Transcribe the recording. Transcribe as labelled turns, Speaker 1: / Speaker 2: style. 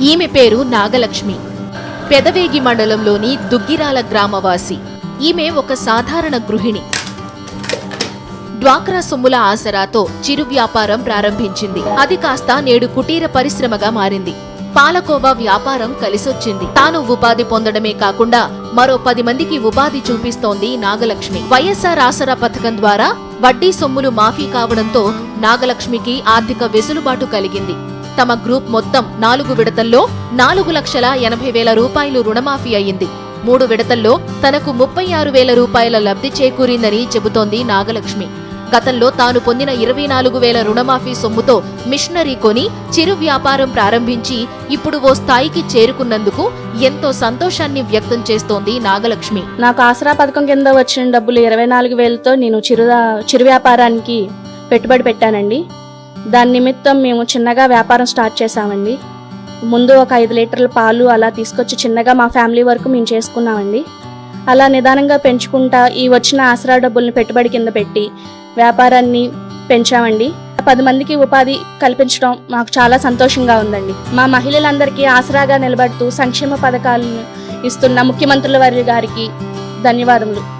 Speaker 1: ఈమె పేరు నాగలక్ష్మి. పెదవేగి మండలంలోని దుగ్గిరాల గ్రామవాసి. ఈమె ఒక సాధారణ గృహిణి. డ్వాక్రా సొమ్ముల ఆసరాతో చిరు వ్యాపారం ప్రారంభించింది. అది కాస్త నేడు కుటీర పరిశ్రమగా మారింది. పాలకోవా వ్యాపారం కలిసొచ్చింది. తాను ఉపాధి పొందడమే కాకుండా మరో పది మందికి ఉపాధి చూపిస్తోంది నాగలక్ష్మి. వైఎస్ఆర్ ఆసరా పథకం ద్వారా వడ్డీ సొమ్ములు మాఫీ కావడంతో నాగలక్ష్మికి ఆర్థిక వెసులుబాటు కలిగింది. తమ గ్రూప్ మొత్తం నాలుగు విడతల్లో నాలుగు లక్షల ఎనభై వేల రూపాయలు రుణమాఫీ అయ్యింది మూడు విడతల్లో తనకు ముప్పై ఆరు వేల రూపాయల లబ్ధి చేకూరిందని చెబుతోంది నాగలక్ష్మి. గతంలో తాను పొందిన ఇరవై నాలుగు వేల రుణమాఫీ సొమ్ముతో మిషనరీ కొని చిరు వ్యాపారం ప్రారంభించి ఇప్పుడు ఓ స్థాయికి చేరుకున్నందుకు ఎంతో సంతోషాన్ని వ్యక్తం చేస్తోంది నాగలక్ష్మి.
Speaker 2: నాకు ఆసరా పథకం కింద వచ్చిన డబ్బులు ఇరవై నాలుగు వేలతో నేను చిరు చిరు వ్యాపారానికి పెట్టుబడి పెట్టానండి. దాని నిమిత్తం మేము చిన్నగా వ్యాపారం స్టార్ట్ చేసామండి ముందు ఒక ఐదు లీటర్ల పాలు అలా తీసుకొచ్చి చిన్నగా మా ఫ్యామిలీ వరకు మేము చేసుకున్నామండి. అలా నిదానంగా పెంచుకుంటా ఈ వచ్చిన ఆసరా డబ్బుల్ని పెట్టుబడి కింద పెట్టి వ్యాపారాన్ని పెంచామండి. పది మందికి ఉపాధి కల్పించడం మాకు చాలా సంతోషంగా ఉందండి. మా మహిళలందరికీ ఆసరాగా నిలబడుతూ సంక్షేమ పథకాలను ఇస్తున్న ముఖ్యమంత్రుల వారి గారికి ధన్యవాదములు.